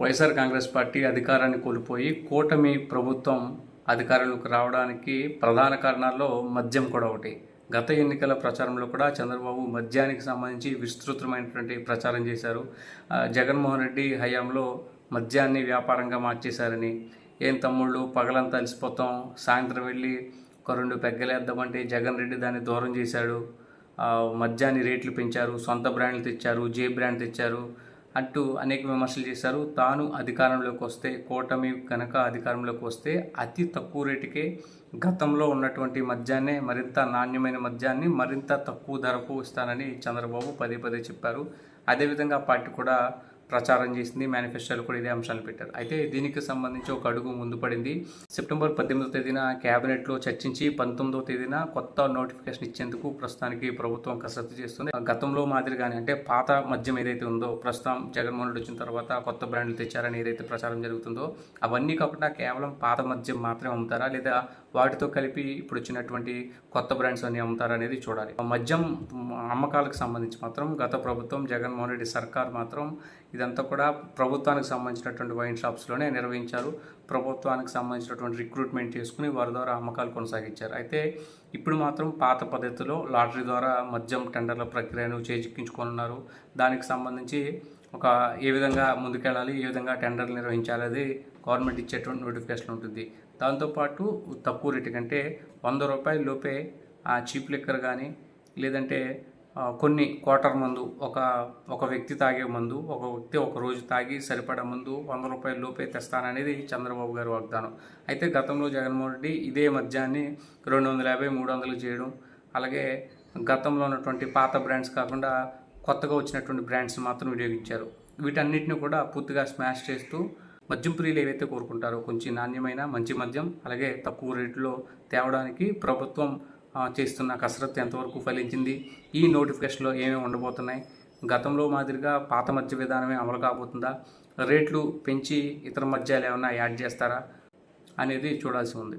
YSR Congress party అధికారాన్ని కోల్పోయి కూటమి ప్రభుత్వం అధికారంలోకి రావడానికి ప్రధాన కారణాల్లో మద్యం కూడా ఒకటి. గత ఎన్నికల ప్రచారంలో కూడా చంద్రబాబు మద్యానికి సంబంధించి విస్తృతమైనటువంటి ప్రచారం చేశారు. జగన్మోహన్ రెడ్డి హయాంలో మద్యాన్ని వ్యాపారంగా మార్చేశారని. ఏం తమ్ముళ్ళు పగలంతా అలసిపోతాం సాయంత్రం వెళ్ళి ఒక రెండు పెగ్గలేద్దామంటే జగన్ రెడ్డి దాన్ని దూరం చేశాడు. మద్యాన్ని రేట్లు పెంచారు సొంత బ్రాండ్లు తెచ్చారు జే బ్రాండ్ తెచ్చారు. అంటూ అనేక విమర్శలు చేశారు. తాను అధికారంలోకి వస్తే కూటమి కనుక అధికారంలోకి వస్తే అతి తక్కువ రేటుకే గతంలో ఉన్నటువంటి మద్యాన్నే మరింత నాణ్యమైన మద్యాన్ని మరింత తక్కువ ధరకు ఇస్తానని చంద్రబాబు పదే పదే చెప్పారు. అదేవిధంగా పార్టీ కూడా ప్రచారం చేసింది మేనిఫెస్టోలో కూడా ఇదే అంశాలు పెట్టారు. అయితే దీనికి సంబంధించి ఒక అడుగు ముందు పడింది. సెప్టెంబర్ పద్దెనిమిదో తేదీన క్యాబినెట్లో చర్చించి పంతొమ్మిదో తేదీన కొత్త నోటిఫికేషన్ ఇచ్చేందుకు ప్రస్తుతానికి ప్రభుత్వం కసరత్తు చేస్తుంది. గతంలో మాదిరిగానే అంటే పాత మద్యం ఏదైతే ఉందో ప్రస్తుతం జగన్మోహన్ రెడ్డి వచ్చిన తర్వాత కొత్త బ్రాండ్లు తెచ్చారని ఏదైతే ప్రచారం జరుగుతుందో అవన్నీ కాకుండా కేవలం పాత మద్యం మాత్రమే అమ్ముతారా? లేదా వాటితో కలిపి ఇప్పుడు వచ్చినటువంటి కొత్త బ్రాండ్స్ అన్ని అమ్ముతారా అనేది చూడాలి. మద్యం అమ్మకాలకు సంబంధించి మాత్రం గత ప్రభుత్వం జగన్మోహన్ రెడ్డి సర్కార్ మాత్రం ఇదంతా కూడా ప్రభుత్వానికి సంబంధించినటువంటి వైన్ షాప్స్లోనే నిర్వహించారు. ప్రభుత్వానికి సంబంధించినటువంటి రిక్రూట్మెంట్ చేసుకుని వారి ద్వారా అమ్మకాలు కొనసాగించారు. అయితే ఇప్పుడు మాత్రం పాత పద్ధతిలో లాటరీ ద్వారా మద్యం టెండర్ల ప్రక్రియను చేజిక్కించుకోనున్నారు. దానికి సంబంధించి ఒక ఏ విధంగా ముందుకెళ్ళాలి ఏ విధంగా టెండర్లు నిర్వహించాలి అది గవర్నమెంట్ ఇచ్చేటువంటి నోటిఫికేషన్ ఉంటుంది. దాంతోపాటు తక్కువ రేటు కంటే వంద రూపాయల లోపే ఆ చీప్ లిక్కర్ కానీ లేదంటే కొన్ని క్వార్టర్ మందు ఒక ఒక వ్యక్తి తాగే మందు ఒక వ్యక్తి ఒక రోజు తాగి సరిపడ మందు వంద రూపాయల లోపే తెస్తాననేది చంద్రబాబు గారి వాగ్దానం. అయితే గతంలో జగన్మోహన్ రెడ్డి ఇదే మద్యాన్ని రెండు వందల యాభై మూడు వందలు చేయడం అలాగే గతంలో ఉన్నటువంటి పాత బ్రాండ్స్ కాకుండా కొత్తగా వచ్చినటువంటి బ్రాండ్స్ మాత్రం వినియోగించారు. వీటన్నిటిని కూడా పూర్తిగా స్మాష్ చేస్తూ మద్యం ప్రియులు ఏవైతే కోరుకుంటారో కొంచెం నాణ్యమైన మంచి మద్యం అలాగే తక్కువ రేట్లో తేవడానికి ప్రభుత్వం చేస్తున్న కసరత్తు ఎంతవరకు ఫలించింది? ఈ నోటిఫికేషన్లో ఏమేమి ఉండబోతున్నాయి? గతంలో మాదిరిగా పాత మధ్య విధానమే అమలు కాబోతుందా? రేట్లు పెంచి ఇతర మధ్యాలు ఏమైనా యాడ్ చేస్తారా? అనేది చూడాల్సి ఉంది.